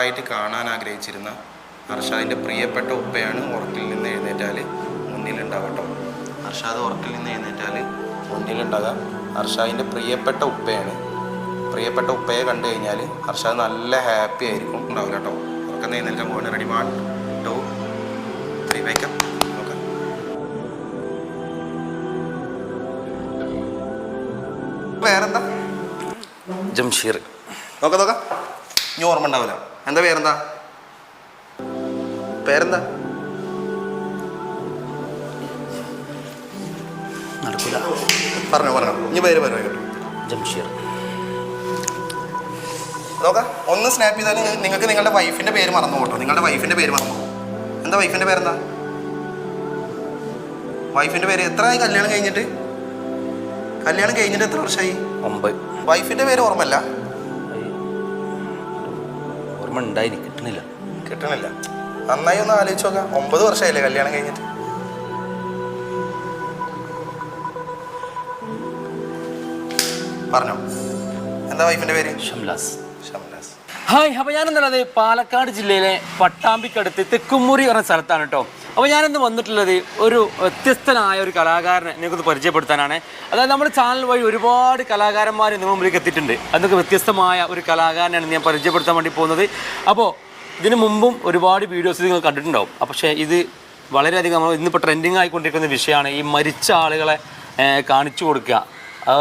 നാളായിട്ട് കാണാൻ ആഗ്രഹിച്ചിരുന്ന അർഷാദിന്റെ പ്രിയപ്പെട്ട ഉപ്പയാണ് ഉറക്കിൽ നിന്ന് എഴുന്നേറ്റാൽ മുന്നിലുണ്ടാവട്ടോ. അർഷാദ് ഉറക്കിൽ നിന്ന് എഴുന്നേറ്റാൽ മുന്നിലുണ്ടാകാം. അർഷാദിന്റെ പ്രിയപ്പെട്ട ഉപ്പയാണ്. പ്രിയപ്പെട്ട ഉപ്പയെ കണ്ടു കഴിഞ്ഞാൽ അർഷാദ് നല്ല ഹാപ്പി ആയിരിക്കും ഉണ്ടാവില്ല കേട്ടോ. ഉറക്കം എഴുന്നേൽക്കാൻ പോകുന്നത് റെഡി മാ ടു ത്രീ വൈക്കം നോക്കാം. വേറെന്താ? ജംഷീർ. നോക്ക നോക്ക. ഇനി ഓർമ്മ ഉണ്ടാവില്ല. എന്താ പേരെന്താ? പേരെന്താ? നടക്കില്ല പറഞ്ഞോ പറഞ്ഞോ. ഇനി പേര് പറഞ്ഞോ ജംഷീർ. നോക്ക. ഒന്ന് സ്നാപ്പ് ചെയ്താൽ നിങ്ങൾക്ക് നിങ്ങളുടെ വൈഫിന്റെ പേര് മറന്നു കേട്ടോ നിങ്ങളുടെ വൈഫിന്റെ പേര് മറന്നു എന്താ വൈഫിന്റെ പേരെന്താ? വൈഫിന്റെ പേര് എത്രയായി ആയി കല്യാണം കഴിഞ്ഞിട്ട്? കല്യാണം കഴിഞ്ഞിട്ട് എത്ര വർഷമായി ഒമ്പത്. വൈഫിന്റെ പേര് ഓർമ്മല്ല ഓർമ്മ ഉണ്ടായി കിട്ടണില്ല. കിട്ടണില്ല. നന്നായി ഒന്ന് ആലോചിച്ച് നോക്കാം. ഒമ്പത് വർഷമായില്ലേ കല്യാണം കഴിഞ്ഞിട്ട്? പറഞ്ഞോ. എന്താ വൈഫിന്റെ പേര്? ഷംലാസ്. ഹായ് അപ്പൊ ഞാനെന്താണത് പാലക്കാട് ജില്ലയിലെ പട്ടാമ്പിക്കടുത്ത് തെക്കുമുറി പറഞ്ഞ സ്ഥലത്താണ് കേട്ടോ. അപ്പോൾ ഞാനിന്ന് വന്നിട്ടുള്ളത് ഒരു വ്യത്യസ്തനായ ഒരു കലാകാരനെ നിങ്ങൾക്കൊന്ന് പരിചയപ്പെടുത്താനാണ്. അതായത് നമ്മുടെ ചാനൽ വഴി ഒരുപാട് കലാകാരന്മാർ നിങ്ങൾ മുമ്പിലേക്ക് എത്തിയിട്ടുണ്ട്. അതൊക്കെ വ്യത്യസ്തമായ ഒരു കലാകാരനാണ് ഞാൻ പരിചയപ്പെടുത്താൻ വേണ്ടി പോകുന്നത്. അപ്പോൾ ഇതിനു മുമ്പും ഒരുപാട് വീഡിയോസ് നിങ്ങൾ കണ്ടിട്ടുണ്ടാവും. പക്ഷേ ഇത് വളരെയധികം നമ്മൾ ഇന്നിപ്പോൾ ട്രെൻഡിങ് ആയിക്കൊണ്ടിരിക്കുന്ന വിഷയമാണ് ഈ മരിച്ച ആളുകളെ കാണിച്ചു കൊടുക്കുക.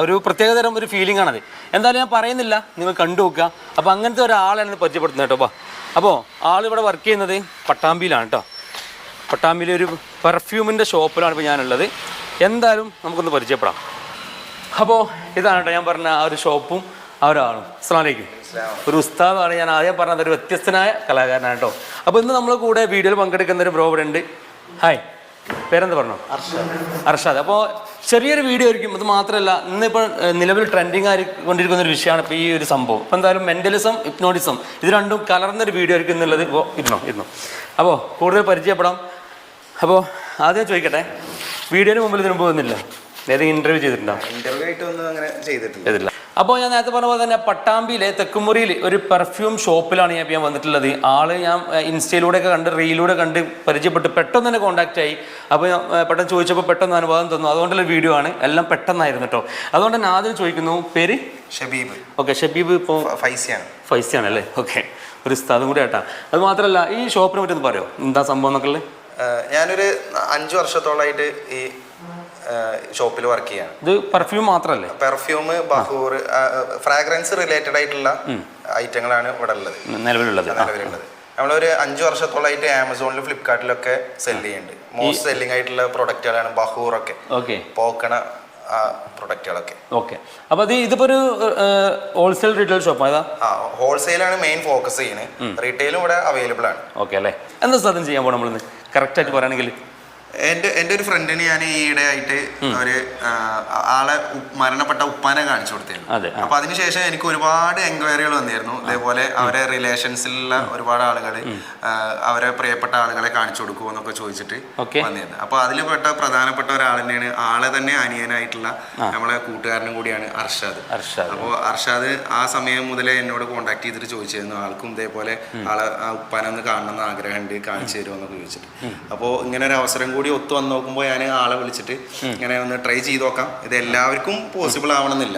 ഒരു പ്രത്യേകതരം ഒരു ഫീലിംഗ് ആണത്. എന്തായാലും ഞാൻ പറയുന്നില്ല. നിങ്ങൾ കണ്ടു നോക്കുക. അപ്പോൾ അങ്ങനത്തെ ഒരാളാണ് പരിചയപ്പെടുത്തുന്നത് കേട്ടോ. അപ്പോൾ ആളിവിടെ വർക്ക് ചെയ്യുന്നത് പട്ടാമ്പിയിലാണ് കേട്ടോ. പട്ടാമ്പിയിലെ ഒരു പെർഫ്യൂമിന്റെ ഷോപ്പിലാണ് ഇപ്പോൾ ഞാനുള്ളത്. എന്തായാലും നമുക്കൊന്ന് പരിചയപ്പെടാം. അപ്പോൾ ഇതാണ് കേട്ടോ ഞാൻ പറഞ്ഞ ആ ഒരു ഷോപ്പും ആ ഒരാളും അസ്സാം ഒരു ഉസ്താദാണ് ഞാൻ ആദ്യം പറഞ്ഞത്. ഒരു വ്യത്യസ്തനായ കലാകാരനാണ് കേട്ടോ. അപ്പോൾ ഇന്ന് നമ്മൾ കൂടെ വീഡിയോയിൽ പങ്കെടുക്കുന്ന ഒരു ബ്രോ ഇവിടെ ഉണ്ട്. ഹായ് പേരെന്താ പറഞ്ഞു? അർഷാദ്. അർഷാദ്. അപ്പോൾ ചെറിയൊരു വീഡിയോ ആയിരിക്കും. അത് മാത്രമല്ല ഇന്നിപ്പോൾ നിലവിൽ ട്രെൻഡിങ് ആയി കൊണ്ടിരിക്കുന്ന ഒരു വിഷയമാണ് ഇപ്പോൾ ഈ ഒരു സംഭവം. അപ്പോൾ എന്തായാലും മെന്റലിസം ഹിപ്നോട്ടിസം ഇത് രണ്ടും കലർന്നൊരു വീഡിയോ ആയിരിക്കും എന്നുള്ളത് ഇപ്പോൾ ഇരുന്നോ ഇരുന്നോ. അപ്പോൾ കൂടുതൽ പരിചയപ്പെടാം. അപ്പോൾ ആദ്യം ചോദിക്കട്ടെ വീഡിയോന് മുമ്പിൽ ഇതിനു പോകുന്നില്ല ഏതെങ്കിലും ഇന്റർവ്യൂ ചെയ്തിട്ടുണ്ടോ? ഇന്റർവ്യൂ ആയിട്ട് ഒന്നും അങ്ങനെ ചെയ്തിട്ടില്ല. അപ്പോൾ ഞാൻ നേരത്തെ പറഞ്ഞ പോലെ തന്നെ പട്ടാമ്പിയിലെ തെക്കുമുറിയിൽ ഒരു പെർഫ്യൂം ഷോപ്പിലാണ് ഞാൻ ഞാൻ വന്നിട്ടുള്ളത്. ആൾ ഞാൻ ഇൻസ്റ്റയിലൂടെയൊക്കെ കണ്ട് റീലിലൂടെ കണ്ട് പരിചയപ്പെട്ട് പെട്ടെന്ന് തന്നെ കോൺടാക്റ്റ് ആയി. അപ്പോൾ ഞാൻ പെട്ടെന്ന് ചോദിച്ചപ്പോൾ പെട്ടെന്ന് അനുഭവം തന്നു. അതുകൊണ്ടുള്ള വീഡിയോ ആണ്. എല്ലാം പെട്ടെന്നായിരുന്നു കേട്ടോ. അതുകൊണ്ട് തന്നെ ആദ്യം ചോദിക്കുന്നു പേര്? ഷബീബ്. ഓക്കെ ഷബീബ് ഇപ്പോൾ ഫൈസിയാണ് ഫൈസിയാണ്. അല്ലേ ഓക്കെ. ഒരു സ്ഥലം കൂടി ആട്ടാ. അത് മാത്രമല്ല ഈ ഷോപ്പിനെ പറ്റി ഒന്ന് പറയോ? എന്താ സംഭവം എന്നൊക്കെ ഞാനൊരു അഞ്ചു വർഷത്തോളമായിട്ട് ഈ ഷോപ്പിൽ വർക്ക് ചെയ്യാണ്. ഇത് പെർഫ്യൂം മാത്രമല്ലേ പെർഫ്യൂം ബഹൂർ ഫ്രാഗ്രൻസ് റിലേറ്റഡ് ആയിട്ടുള്ള ഐറ്റങ്ങളാണ് ഇവിടെ ഉള്ളത്. നിലവിലുള്ളത്. നമ്മളൊരു അഞ്ചു വർഷത്തോളമായിട്ട് ആമസോണിലും ഫ്ലിപ്കാർട്ടിലൊക്കെ സെൽ ചെയ്യുന്നുണ്ട്. മോസ്റ്റ് സെല്ലിംഗ് ആയിട്ടുള്ള പ്രൊഡക്റ്റുകളാണ് ബഹൂറൊക്കെ ഓക്കെ. പോക്കണ പ്രൊഡക്റ്റുകളൊക്കെ ഓക്കെ. അപ്പോൾ അത് ഇതിപ്പോ ഒരു ഹോൾസെയിൽ റീറ്റെയിൽ ഷോപ്പാണ് ഏതാ ആ ഹോൾസെയിലാണ് മെയിൻ ഫോക്കസ് ചെയ്യുന്നത്. റീറ്റെയിലും ഇവിടെ അവൈലബിൾ ആണ്. ഓക്കെ അല്ലേ? എന്താ സാധനം ചെയ്യാൻ പോകണം നമ്മളിന്ന്? കറക്റ്റായിട്ട് പറയുകയാണെങ്കിൽ എന്റെ എന്റെ ഒരു ഫ്രണ്ടിന് ഞാൻ ഈയിടെ ആയിട്ട് ഒരു ആളെ മരണപ്പെട്ട ഉപ്പാനെ കാണിച്ചു കൊടുത്തിരുന്നു. അപ്പൊ അതിനുശേഷം എനിക്ക് ഒരുപാട് എൻക്വയറികൾ വന്നിരുന്നു. അതേപോലെ അവരെ റിലേഷൻസിലുള്ള ഒരുപാട് ആളുകൾ അവരെ പ്രിയപ്പെട്ട ആളുകളെ കാണിച്ചു കൊടുക്കുമോ എന്നൊക്കെ ചോദിച്ചിട്ട്. വന്നിരുന്നു. അപ്പൊ അതിൽ പെട്ട പ്രധാനപ്പെട്ട ഒരാൾ തന്നെയാണ് ആളെ തന്നെ അനിയനായിട്ടുള്ള നമ്മളെ കൂട്ടുകാരനും കൂടിയാണ് അർഷാദ്. അപ്പോൾ അർഷാദ് ആ സമയം മുതലേ എന്നോട് കോണ്ടാക്ട് ചെയ്തിട്ട് ചോദിച്ചിരുന്നു. ആൾക്കും ഇതേപോലെ ആളെ ആ ഉപ്പാനെ ഒന്ന് കാണണം എന്ന് ആഗ്രഹമുണ്ട് കാണിച്ചു തരുമോ എന്നൊക്കെ ചോദിച്ചിട്ട്. അപ്പോൾ ഇങ്ങനെ ഒരു അവസരം കൂടി ഒത്തു വന്ന് നോക്കുമ്പോൾ ഞാൻ ആളെ വിളിച്ചിട്ട് ഇങ്ങനെ ഒന്ന് ട്രൈ ചെയ്ത് നോക്കാം. ഇത് എല്ലാവർക്കും പോസിബിൾ ആവണമെന്നില്ല.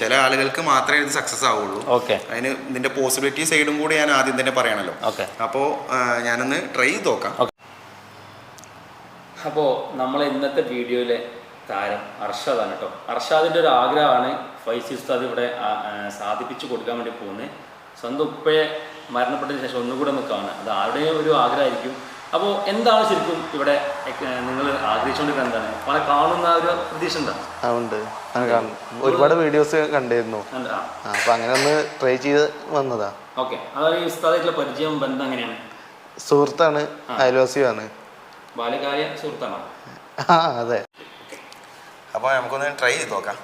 ചില ആളുകൾക്ക് മാത്രമേ ഇത് സക്സസ് ആവുള്ളൂ. ഓക്കെ. അതിന് ഇതിന്റെ പോസിബിലിറ്റി സൈഡും കൂടി ഞാൻ ആദ്യം തന്നെ പറയണല്ലോ. ഓക്കെ. അപ്പോൾ ഞാനൊന്ന് ട്രൈ ചെയ്ത് നോക്കാം. അപ്പോൾ നമ്മൾ ഇന്നത്തെ വീഡിയോയിലെ താരം അർഷാദാണ് കേട്ടോ അർഷാദിന്റെ ഒരു ആഗ്രഹമാണ് ഫൈസി ഉസ്താദ് ഇവിടെ സാധിപ്പിച്ചു കൊടുക്കാൻ വേണ്ടി പോകുന്നത്. സ്വന്തം ഉപ്പയെ മരണപ്പെട്ടതിന് ശേഷം ഒന്നുകൂടെ ഒന്ന് കാണുക. അത് ആരുടെയും ഒരു ആഗ്രഹമായിരിക്കും. അപ്പോൾ എന്താണ് ശരിക്കും ഇവിടെ നിങ്ങൾ ആഗ്രഹിച്ചുകൊണ്ടിരിക്കുന്നത് എന്താണ്? പല കാണുന്ന ഒരു പ്രതീക്ഷ ഉണ്ട്. ഒരുപാട് വീഡിയോസ് കണ്ടിരുന്നു. അപ്പൊ അങ്ങനെ ഒന്ന് ട്രൈ ചെയ്ത് വന്നതാ. ഓക്കെ. അതായത് പരിചയം ബന്ധം എങ്ങനെയാണ്? സുഹൃത്താണ്. അയൽവാസിയാണ് ബാല്യകാല സുഹൃത്താണോ. ആ അതെ. അപ്പോൾ നമുക്കൊന്ന് ട്രൈ ചെയ്ത് നോക്കാം.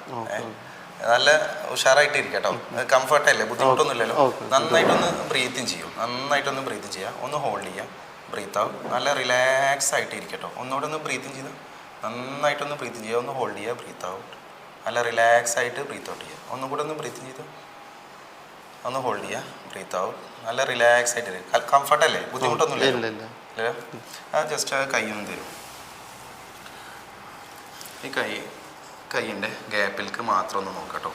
നല്ല ഉഷാറായിട്ട് ഇരിക്കട്ടോ കംഫർട്ടല്ലേ ബുദ്ധിമുട്ടൊന്നുമില്ലല്ലോ. നന്നായിട്ടൊന്ന് ബ്രീത്തിങ് ചെയ്യും. നന്നായിട്ടൊന്ന് ബ്രീത്തിങ് ചെയ്യുക ഒന്ന് ഹോൾഡ് ചെയ്യുക ബ്രീത്ത് ആവും. നല്ല റിലാക്സ് ആയിട്ട് ഇരിക്കട്ടോ ഒന്നുകൂടെ ഒന്ന് ബ്രീത്തിങ് ചെയ്താൽ നന്നായിട്ടൊന്ന് ബ്രീത്തിങ് ചെയ്യുക. ഒന്ന് ഹോൾഡ് ചെയ്യുക ബ്രീത്ത് ഔട്ട് നല്ല റിലാക്സ് ആയിട്ട് ബ്രീത്ത് ഔട്ട് ചെയ്യുക. ഒന്നും കൂടെ ഒന്ന് ബ്രീത്തിങ് ചെയ്ത് ഒന്ന് ഹോൾഡ് ചെയ്യുക ബ്രീത്ത് ഔട്ട് നല്ല റിലാക്സ് ആയിട്ട് കംഫർട്ട് അല്ലേ? ബുദ്ധിമുട്ടൊന്നുമില്ല ഇല്ല ആ ജസ്റ്റ് ആ കൈ ഒന്ന് തരും. ഈ കൈ കൈയിന്റെ ഗ്യാപ്പിലേക്ക് മാത്രം ഒന്ന് നോക്കട്ടോ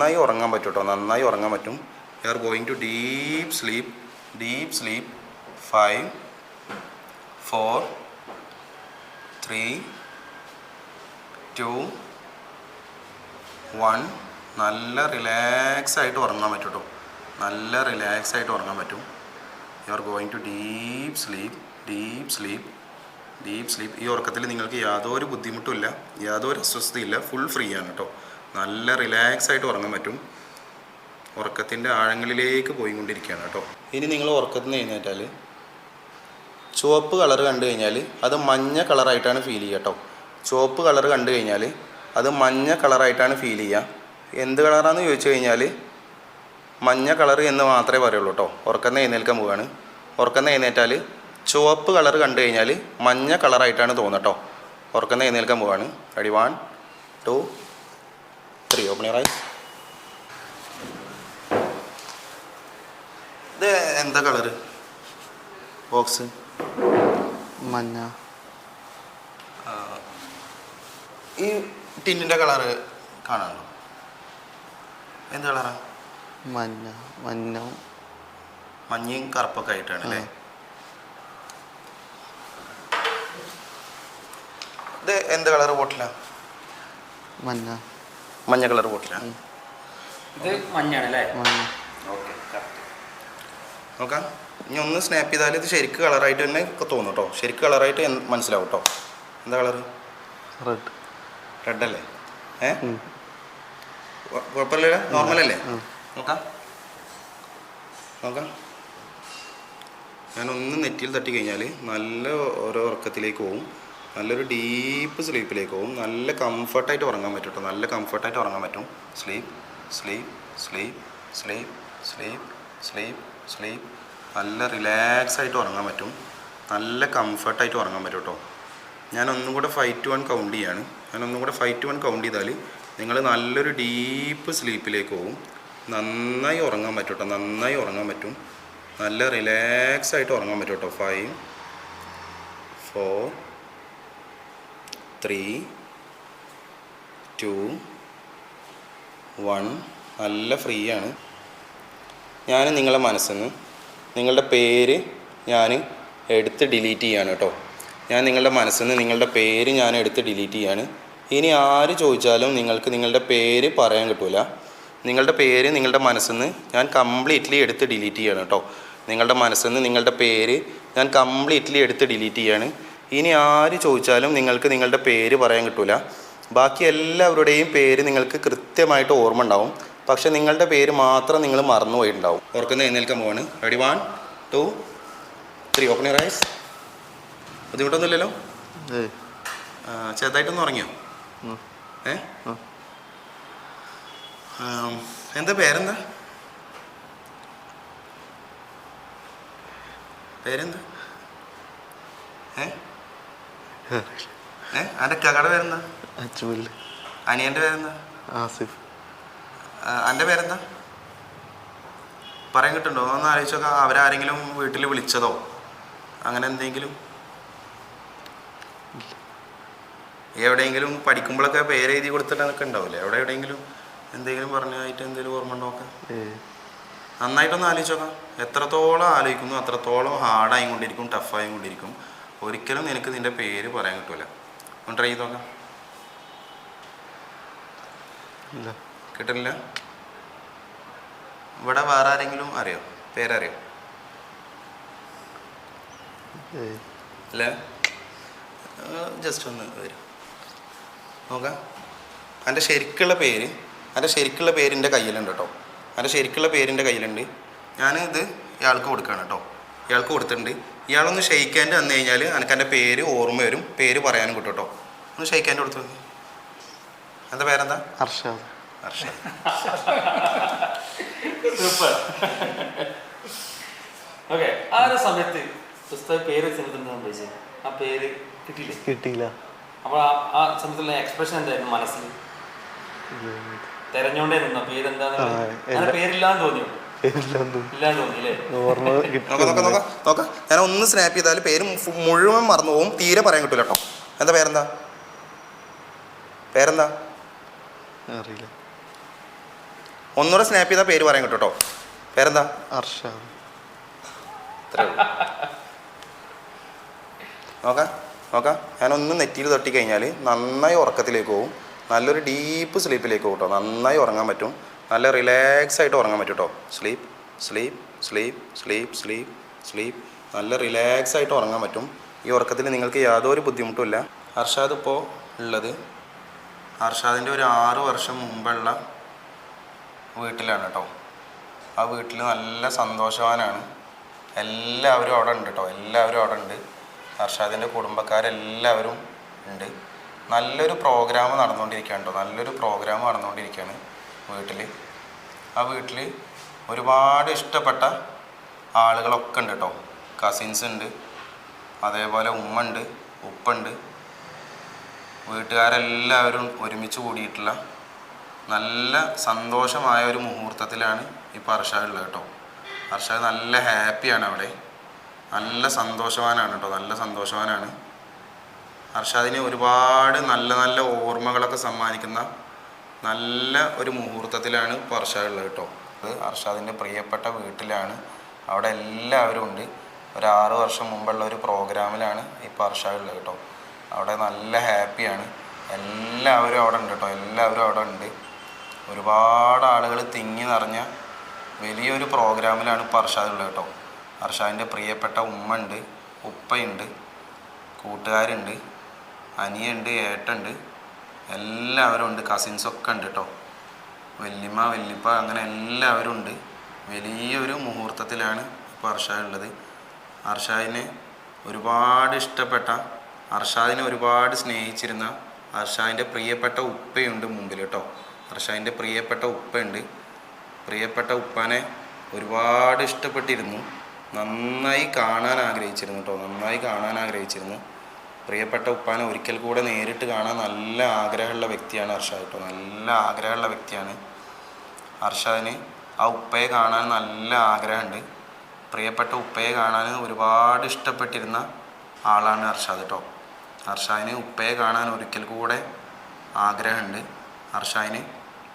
നന്നായി ഉറങ്ങാൻ പറ്റും കേട്ടോ നന്നായി ഉറങ്ങാൻ പറ്റും. You are going to deep sleep deep sleep five four three two one നല്ല റിലാക്സ് ആയിട്ട് ഉറങ്ങാൻ പറ്റും കേട്ടോ നല്ല റിലാക്സ് ആയിട്ട് ഉറങ്ങാൻ പറ്റും. You are going to deep sleep deep sleep deep sleep ഈ ഉറക്കത്തിൽ നിങ്ങൾക്ക് യാതൊരു ബുദ്ധിമുട്ടുമില്ല യാതൊരു അസ്വസ്ഥതയില്ല ഫുൾ ഫ്രീ ആണ് കേട്ടോ നല്ല റിലാക്സ് ആയിട്ട് ഉറങ്ങാൻ പറ്റും. ഉറക്കത്തിന്റെ ആഴങ്ങളിലേക്ക് പോയിക്കൊണ്ടിരിക്കുകയാണ് കേട്ടോ. ഇനി നിങ്ങൾ ഉറക്കത്തിൽ നിന്ന് എഴുന്നേറ്റാൽ ചുവപ്പ് കളർ കണ്ടു കഴിഞ്ഞാൽ അത് മഞ്ഞ കളറായിട്ടാണ് ഫീൽ ചെയ്യുക കേട്ടോ. ചുവപ്പ് കളർ കണ്ടു കഴിഞ്ഞാൽ അത് മഞ്ഞ കളറായിട്ടാണ് ഫീൽ ചെയ്യുക. എന്ത് കളറാണെന്ന് ചോദിച്ചു കഴിഞ്ഞാൽ മഞ്ഞ കളർ എന്ന് മാത്രമേ പറയുള്ളൂ കേട്ടോ. ഉറക്കം എഴുന്നേൽക്കാൻ പോവുകയാണ്. ഉറക്കം എഴുന്നേറ്റാൽ ചുവപ്പ് കളർ കണ്ടു കഴിഞ്ഞാൽ മഞ്ഞ കളറായിട്ടാണ് തോന്നുക കേട്ടോ. ഉറക്കം എഴുന്നേൽക്കാൻ പോവുകയാണ്. Ready one two three open eyes ഇത് എന്താ കളറ് ബോക്സ് മഞ്ഞ. ഈ ടിന്നിന്റെ കളറ് കാണാനുണ്ടോ എന്ത് കളറാ മഞ്ഞ മഞ്ഞ. മഞ്ഞയും കറുപ്പൊക്കെ ആയിട്ടാണ് അല്ലേ? ഇത് എന്ത് കളറ് ബോട്ടിലാണ് മഞ്ഞ. മഞ്ഞ കളർ ബോട്ടിലാണ് ഇത് മഞ്ഞാണ് അല്ലേ മഞ്ഞ. ഓക്കെ നോക്കാം. ഇനി ഒന്ന് സ്നാപ്പ് ചെയ്താൽ ഇത് ശരിക്ക് കളറായിട്ട് തന്നെ തോന്നും കേട്ടോ ശരിക്ക് കളറായിട്ട് മനസ്സിലാവും കേട്ടോ എന്താ കളർ റെഡ് റെഡ് അല്ലേ? ഏ? കുഴ- കുഴപ്പമില്ല. നോർമൽ അല്ലേ? നോക്കാം. നോക്കാം. ഞാനൊന്ന് നെറ്റിയിൽ തട്ടി കഴിഞ്ഞാൽ നല്ല ഓരോ ഉറക്കത്തിലേക്ക് പോവും. നല്ലൊരു ഡീപ്പ് സ്ലീപ്പിലേക്ക് പോകും. നല്ല കംഫർട്ടായിട്ട് ഉറങ്ങാൻ പറ്റും കേട്ടോ നല്ല കംഫർട്ടായിട്ട് ഉറങ്ങാൻ പറ്റും. Sleep sleep sleep sleep sleep sleep sleep നല്ല റിലാക്സ് ആയിട്ട് ഉറങ്ങാൻ പറ്റും. നല്ല കംഫർട്ടായിട്ട് ഉറങ്ങാൻ പറ്റും കേട്ടോ ഞാൻ ഒന്നും കൂടെ ഫൈവ് ടു വൺ കൗണ്ട് ചെയ്യാണ്. ഞാൻ ഒന്നും കൂടെ ഫൈവ് ടു വൺ കൗണ്ട് ചെയ്താൽ നിങ്ങൾ നല്ലൊരു ഡീപ്പ് സ്ലീപ്പിലേക്ക് പോകും. നന്നായി ഉറങ്ങാൻ പറ്റും കേട്ടോ നന്നായി ഉറങ്ങാൻ പറ്റും. നല്ല റിലാക്സ് ആയിട്ട് ഉറങ്ങാൻ പറ്റും കേട്ടോ five four three two one നല്ല ഫ്രീ ആണ്. ഞാൻ നിങ്ങളുടെ മനസ്സിൽ നിന്ന് നിങ്ങളുടെ പേര് ഞാൻ എടുത്ത് ഡിലീറ്റ് ചെയ്യാണ് കേട്ടോ ഞാൻ നിങ്ങളുടെ മനസ്സിൽ നിന്ന് നിങ്ങളുടെ പേര് ഞാൻ എടുത്ത് ഡിലീറ്റ് ചെയ്യാണ്. ഇനി ആര് ചോദിച്ചാലും നിങ്ങൾക്ക് നിങ്ങളുടെ പേര് പറയാൻ കിട്ടില്ല നിങ്ങളുടെ പേര് നിങ്ങളുടെ മനസ്സിൽ നിന്ന് ഞാൻ കംപ്ലീറ്റ്ലി എടുത്ത് ഡിലീറ്റ് ചെയ്യാണ് കേട്ടോ നിങ്ങളുടെ മനസ്സിൽ നിന്ന് നിങ്ങളുടെ പേര് ഞാൻ കംപ്ലീറ്റ്ലി എടുത്ത് ഡിലീറ്റ് ചെയ്യാണ്. ഇനി ആര് ചോദിച്ചാലും നിങ്ങൾക്ക് നിങ്ങളുടെ പേര് പറയാൻ കിട്ടില്ല ബാക്കി എല്ലാവരുടെയും പേര് നിങ്ങൾക്ക് കൃത്യമായിട്ട് ഓർമ്മ ഉണ്ടാവും. പക്ഷെ നിങ്ങളുടെ പേര് മാത്രം നിങ്ങൾ മറന്നുപോയിട്ടുണ്ടാവും ഓർക്കുന്ന എഴുന്നേൽക്കാൻ പോവാണ്. Ready one two three open your eyes ബുദ്ധിമുട്ടൊന്നുമില്ലല്ലോ? ചെറുതായിട്ടൊന്നും ഉറങ്ങിയോ. ഏ? എന്താ പേരെന്താ? പേരെന്താ? ഏ? ഏ? എന്റെ കകയുടെ പേരെന്താ? അനിയന്റെ പേരെന്താ? ആസിഫ്. അന്റെ പേരെന്താ? പറയാൻ കിട്ടുണ്ടോ ഒന്ന് ആലോചിച്ച് നോക്കാം. അവരാരെങ്കിലും വീട്ടിൽ വിളിച്ചതോ? അങ്ങനെ എന്തെങ്കിലും? എവിടെയെങ്കിലും പഠിക്കുമ്പോഴൊക്കെ പേര് എഴുതി കൊടുത്തിട്ടൊക്കെ ഉണ്ടാവില്ലേ? എവിടെ എവിടെയെങ്കിലും എന്തെങ്കിലും പറഞ്ഞതായിട്ട് എന്തെങ്കിലും ഓർമ്മ ഉണ്ടോക്ക നന്നായിട്ടൊന്ന് ആലോചിച്ചോക്കാം എത്രത്തോളം ആലോചിക്കുന്നു അത്രത്തോളം ഹാർഡായി കൊണ്ടിരിക്കും ടഫായി കൊണ്ടിരിക്കും ഒരിക്കലും നിനക്ക് നിന്റെ പേര് പറയാൻ കിട്ടില്ല ഒന്ന് ട്രൈ ചെയ്ത് നോക്കാം. കിട്ടില്ല ഇവിടെ വേറെ ആരെങ്കിലും അറിയോ? പേരറിയോ? അല്ല ജസ്റ്റ് ഒന്ന് വരും. നോക്കാം. എന്റെ ശരിക്കുള്ള പേര് എന്റെ ശരിക്കുള്ള പേരിന്റെ കയ്യിലുണ്ട് കേട്ടോ. എന്റെ ശരിക്കുള്ള പേരിന്റെ കയ്യിലുണ്ട്. ഞാൻ ഇത് ഇയാൾക്ക് കൊടുക്കുകയാണ് കേട്ടോ. ഇയാൾക്ക് കൊടുത്തിട്ടുണ്ട്. ഇയാളൊന്ന് ഷെയ്ക്കാന്റെ വന്നു കഴിഞ്ഞാൽ എനിക്ക് എന്റെ പേര് ഓർമ്മ വരും. പേര് പറയാനും കിട്ടും കേട്ടോ. ഒന്ന് ഷെയ്ക്കാന്റെ കൊടുത്തു. എന്താ പേരെന്താ? ഹർഷാദ് അർഷാദ്. സൂപ്പർ. ഓക്കെ ആ ഒരു സമയത്ത് പുസ്തക പേര് സമയത്ത് ചോദിച്ചത് ആ പേര് കിട്ടിയില്ല? കിട്ടിയില്ല. അപ്പോൾ ആ ആ സമയത്തുള്ള എക്സ്പ്രഷൻ എന്തായിരുന്നു മനസ്സിൽ? തെരഞ്ഞോണ്ടേ നിന്നോ? പേരെന്താ പേരില്ലാന്ന് തോന്നിയോ? ഞാൻ ഒന്ന് സ്നാപ്പ് ചെയ്താൽ പേര് മുഴുവൻ മറന്നു പോകും തീരെ പറയാൻ കിട്ടില്ല കേട്ടോ. എന്താ പേരെന്താ? പേരെന്താ? അറിയില്ല. ഒന്നുകൂടെ സ്നാപ്പ് ചെയ്താൽ പേര് പറയാൻ കിട്ടും കേട്ടോ. പേരെന്താ? അർഷ നോക്കാം നോക്കാം. ഞാനൊന്ന് നെറ്റിയിൽ തട്ടി കഴിഞ്ഞാൽ നന്നായി ഉറക്കത്തിലേക്ക് പോകും നല്ലൊരു ഡീപ്പ് സ്ലീപ്പിലേക്ക് പോകും കേട്ടോ. നന്നായി ഉറങ്ങാൻ പറ്റും. നല്ല റിലാക്സ് ആയിട്ട് ഉറങ്ങാൻ പറ്റും കേട്ടോ sleep sleep sleep sleep sleep sleep നല്ല റിലാക്സ് ആയിട്ട് ഉറങ്ങാൻ പറ്റും. ഈ ഉറക്കത്തിൽ നിങ്ങൾക്ക് യാതൊരു ബുദ്ധിമുട്ടുമില്ല അർഷാദ് ഇപ്പോൾ ഉള്ളത്. അർഷാദിന്റെ ഒരു ആറ് വർഷം മുമ്പുള്ള വീട്ടിലാണ് കേട്ടോ ആ വീട്ടിൽ നല്ല സന്തോഷവാനാണ്. എല്ലാവരും അവിടെ ഉണ്ട് കേട്ടോ എല്ലാവരും അവിടെ ഉണ്ട്. അർഷാദിന്റെ കുടുംബക്കാരെല്ലാവരും ഉണ്ട്. നല്ലൊരു പ്രോഗ്രാം നടന്നുകൊണ്ടിരിക്കുകയാണ് കേട്ടോ നല്ലൊരു പ്രോഗ്രാം നടന്നുകൊണ്ടിരിക്കുകയാണ്. വീട്ടിൽ ആ വീട്ടിൽ ഒരുപാട് ഇഷ്ടപ്പെട്ട ആളുകളൊക്കെ ഉണ്ട് കേട്ടോ കസിൻസ് ഉണ്ട്. അതേപോലെ ഉമ്മ ഉണ്ട് ഉപ്പുണ്ട് വീട്ടുകാരെല്ലാവരും ഒരുമിച്ച് കൂടിയിട്ടുള്ള നല്ല സന്തോഷമായ ഒരു മുഹൂർത്തത്തിലാണ് ഇപ്പോൾ അർഷാദ് ഉള്ളത് കേട്ടോ അർഷാദ് നല്ല ഹാപ്പിയാണ് അവിടെ. നല്ല സന്തോഷവാനാണ് കേട്ടോ നല്ല സന്തോഷവാനാണ്. അർഷാദിന് ഒരുപാട് നല്ല നല്ല ഓർമ്മകളൊക്കെ സമ്മാനിക്കുന്ന നല്ല ഒരു മുഹൂർത്തത്തിലാണ് ഇപ്പോൾ ഉള്ളത് കേട്ടോ. അർഷാദിന്റെ പ്രിയപ്പെട്ട വീട്ടിലാണ്. അവിടെ എല്ലാവരും ഉണ്ട്. ഒരു ആറു വർഷം മുമ്പുള്ള ഒരു പ്രോഗ്രാമിലാണ് ഇപ്പോൾ അർഷാദ് ഉള്ളത് കേട്ടോ. അവിടെ നല്ല ഹാപ്പിയാണ്. എല്ലാവരും അവിടെ ഉണ്ട് കേട്ടോ. എല്ലാവരും അവിടെ ഉണ്ട്. ഒരുപാട് ആളുകൾ തിങ്ങി നിറഞ്ഞ വലിയൊരു പ്രോഗ്രാമിലാണ് ഇപ്പോൾ അർഷാദ് ഉള്ളത് കേട്ടോ. അർഷാദിന്റെ പ്രിയപ്പെട്ട ഉമ്മ ഉണ്ട് ഉപ്പയുണ്ട് കൂട്ടുകാരുണ്ട് അനിയുണ്ട് ഏട്ടുണ്ട്. എല്ലാവരും ഉണ്ട്. കസിൻസൊക്കെ ഉണ്ട് കേട്ടോ വല്യമ്മ വല്യപ്പ അങ്ങനെ എല്ലാവരും ഉണ്ട്. വലിയൊരു മുഹൂർത്തത്തിലാണ് ഇപ്പോൾ അർഷാദ് ഉള്ളത്. അർഷാദിനെ ഒരുപാട് ഇഷ്ടപ്പെട്ട അർഷാദിനെ ഒരുപാട് സ്നേഹിച്ചിരുന്ന അർഷാദിന്റെ പ്രിയപ്പെട്ട ഉപ്പയുണ്ട് മുമ്പിൽ കേട്ടോ അർഷാദിന്റെ പ്രിയപ്പെട്ട ഉപ്പയുണ്ട്. പ്രിയപ്പെട്ട ഉപ്പാനെ ഒരുപാട് ഇഷ്ടപ്പെട്ടിരുന്നു. നന്നായി കാണാൻ ആഗ്രഹിച്ചിരുന്നു കേട്ടോ നന്നായി കാണാൻ ആഗ്രഹിച്ചിരുന്നു. പ്രിയപ്പെട്ട ഉപ്പാനെ ഒരിക്കൽ കൂടെ നേരിട്ട് കാണാൻ നല്ല ആഗ്രഹമുള്ള വ്യക്തിയാണ് അർഷാദ് കേട്ടോ. നല്ല ആഗ്രഹമുള്ള വ്യക്തിയാണ്. അർഷാദിന് ആ ഉപ്പയെ കാണാൻ നല്ല ആഗ്രഹമുണ്ട്. പ്രിയപ്പെട്ട ഉപ്പയെ കാണാൻ ഒരുപാട് ഇഷ്ടപ്പെട്ടിരുന്ന ആളാണ് അർഷാദ് കേട്ടോ. അർഷാദിന് ഉപ്പയെ കാണാൻ ഒരിക്കൽ കൂടെ ആഗ്രഹമുണ്ട്. അർഷാദിന്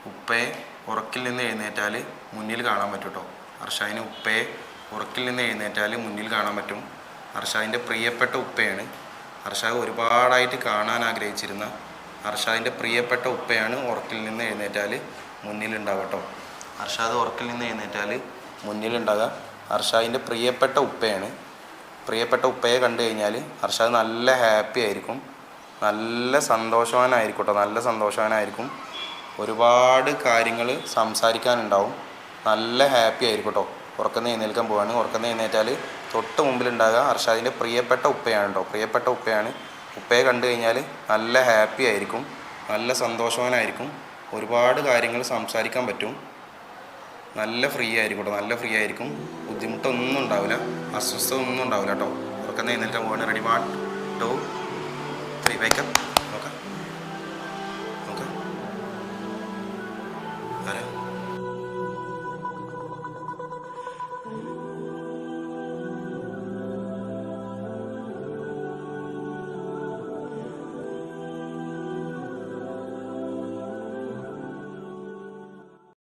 ഉപ്പയെ ഉറക്കിൽ നിന്ന് എഴുന്നേറ്റാൽ മുന്നിൽ കാണാൻ പറ്റും കേട്ടോ. അർഷാദിന് ഉപ്പയെ ഉറക്കിൽ നിന്ന് എഴുന്നേറ്റാൽ മുന്നിൽ കാണാൻ പറ്റും. അർഷാദിന്റെ പ്രിയപ്പെട്ട ഉപ്പയാണ് അർഷാദ് ഒരുപാടായിട്ട് കാണാൻ ആഗ്രഹിച്ചിരുന്ന അർഷാദിന്റെ പ്രിയപ്പെട്ട ഉപ്പയാണ് ഉറക്കിൽ നിന്ന് എഴുന്നേറ്റാൽ മുന്നിലുണ്ടാവട്ടോ. അർഷാദ് ഉറക്കിൽ നിന്ന് എഴുന്നേറ്റാൽ മുന്നിലുണ്ടാകുക അർഷാദിന്റെ പ്രിയപ്പെട്ട ഉപ്പയാണ്. പ്രിയപ്പെട്ട ഉപ്പയെ കണ്ടു കഴിഞ്ഞാൽ അർഷാദ് നല്ല ഹാപ്പി ആയിരിക്കും. നല്ല സന്തോഷവാനായിരിക്കട്ടോ. നല്ല സന്തോഷവാനായിരിക്കും. ഒരുപാട് കാര്യങ്ങൾ സംസാരിക്കാനുണ്ടാവും. നല്ല ഹാപ്പി ആയിരിക്കും കേട്ടോ ഉറക്കുന്ന എഴുന്നേൽക്കാൻ പോവാണ്. ഉറക്കുന്ന എഴുന്നേറ്റാൽ തൊട്ട് മുമ്പിലുണ്ടാകുക അർഷാദിന്റെ പ്രിയപ്പെട്ട ഉപ്പയാണ് കേട്ടോ പ്രിയപ്പെട്ട ഉപ്പയാണ്. ഉപ്പയെ കണ്ടു കഴിഞ്ഞാൽ നല്ല ഹാപ്പി ആയിരിക്കും. നല്ല സന്തോഷവാനായിരിക്കും. ഒരുപാട് കാര്യങ്ങൾ സംസാരിക്കാൻ പറ്റും. നല്ല ഫ്രീ ആയിരിക്കും കേട്ടോ നല്ല ഫ്രീ ആയിരിക്കും. ബുദ്ധിമുട്ടൊന്നും ഉണ്ടാവില്ല. അസ്വസ്ഥത ഒന്നും ഉണ്ടാവില്ല കേട്ടോ ഉറക്കുന്ന എഴുന്നേൽക്കാൻ പോവാണ്. Ready one two three wake up